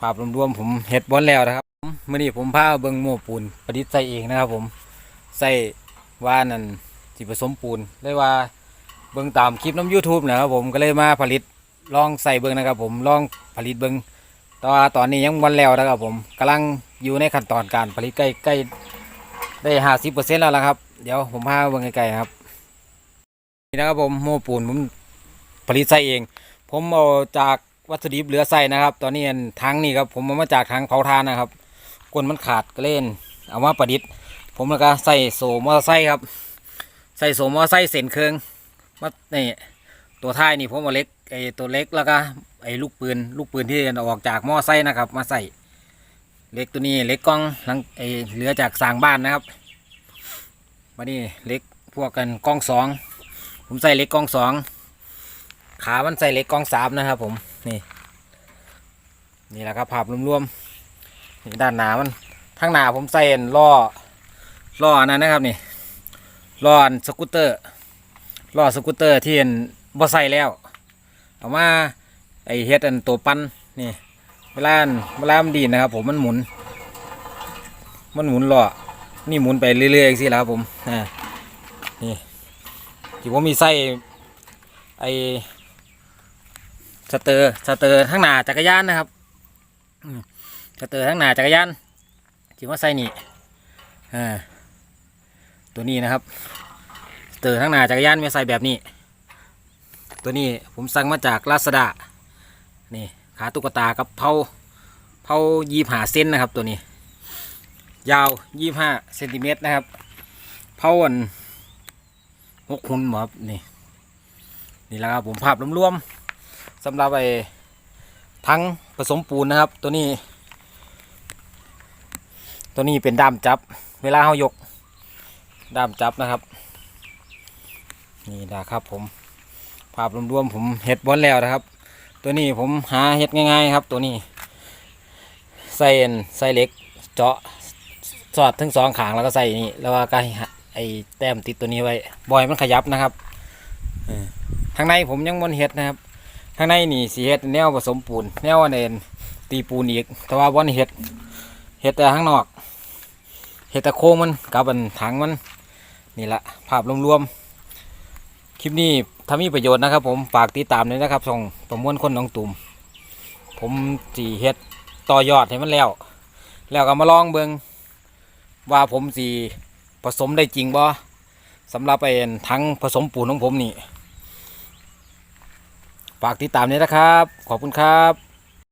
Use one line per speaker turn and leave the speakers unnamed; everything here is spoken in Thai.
ภาพรวมๆผมเฮ็ดบอลแล้วนะครับมื่อนี้ผมพาเบิ่งโม่ปูนประดิษฐ์ใส่เองนะครับผมใส่ว่านั่นสิผสมปูนเลยว่าเบิ่งตามคลิปน้ำ YouTube นะครับผมก็เลยมาผลิตลองใส่เบิ่งนะครับผมลองผลิตเบิ่งต่ว่าตอนนี้ยังวันแล้วนะครับผมกำลังอยู่ในขั้นตอนการผลิตใกล้ใกล้ได้ห้าสิบเปอร์เซ็นต์แล้วละครับ เดี๋ยวผมพาเบิ่งไกลๆครับนี่นะครับผมโม่ปูนผมผลิตใส่เอง ผมเอาจาก วัตถุดิบเหลือใส่นะครับ ตอนนี้ทั้งนี่ครับผมเอามาจากทางเผาทานนะครับก้นมันขาดก็เล่น เอามาประดิษฐ์ ผมแล้วก็ใส่โซมอเตอร์ไซค์ครับ ใส่โซมอเตอร์ไซค์เส้นเครื่องมานี่ตัวท้ายนี่ผมเอาเล็กไอตัวเล็กแล้วก็ไอ้ลูกปืนลูกปืนที่เอออกจากมอเตอไซค์นะครับ มาใส่เล็กตัวนี้เล็กกล้องหลังไอ้เหลือจากสร้างบ้านนะครับมานี่เล็กพวกกันกล้องสองผมใส่เล็กกล้องสองขามันใส่เล็กกล้องสามนะครับผม นี่ นี่แหละครับภาพรวมๆนี่ด้านหนามันทางหนาผมใส่ล้อล้อนั้นนะครับนี่ล้อนสกูตเตอร์ล้อสกูตเตอร์ที่อันบ่ใส่แล้วเอามาไอเฮ็ดอันตัวปั้นนี่เวลาเวลามันดีนะครับ ผมมันหมุน มันหมุนล้อนี่หมุนไปเรื่อยๆสิแล้วครับผมอ่านี่ที่ผมมีใส่ไอ สเตอร์สเตอร์ทั้งหน้าจักรยานนะครับสเตอร์ทั้งหน้าจักรยานจิว่าใส่นี่อ่าตัวนี้นะครับสเตอร์ทั้งหน้าจักรยานมีใส่แบบนี้ ตัวนี้ผมสั่งมาจากลาซาด้านี่ขาตุ๊กตากับเผาเผายี่ห้าเซนนะครับตัวนี้ ยาวยี่ห้าเซนติเมตรนะครับเผาอันหกหุ่นหมอครับนี่นี่แหละครับผมภาพรวมๆ สำหรับไอ้ทั้งผสมปูนนะครับ ตัวนี้ ตัวนี้เป็นด้ามจับ เวลาเขายกด้ามจับนะครับ นี่นะครับผม ภาพรวมๆผมเห็ดบอลแล้วนะครับ ตัวนี้ผมหาเห็ดง่ายๆครับ ตัวนี้ใส่นใส่เหล็กเจาะสอดทั้งสองขางแล้วก็ใส่นี่แล้วก็ไอ้แต้มติดตัวนี้ไว้บอยมันขยับนะครับข้างในผมยังบนเห็ดนะครับ ข้างในนี่สีเฮ็ดแนวผสมปูน แนวอันเอ็นตีปูนอีก แต่ว่าบอนเฮ็ดเฮ็ดแต่ข้างนอกเฮ็ดแต่โค้งมันกับอันถังมันนี่แหละภาพรวมๆคลิปนี้ถ้ามีประโยชน์นะครับ ผมฝากติดตามเลยนะครับช่องประมวลคนหน้องตุ่มผมสีเฮ็ดต่อยอดให้มันแล้ว แล้วก็มาลองเบิงว่าผมสีผสมได้จริงบ่สำหรับไอ้ถังผสมปูนของผมนี่ ฝากติดตามนี้นะครับ ขอบคุณครับ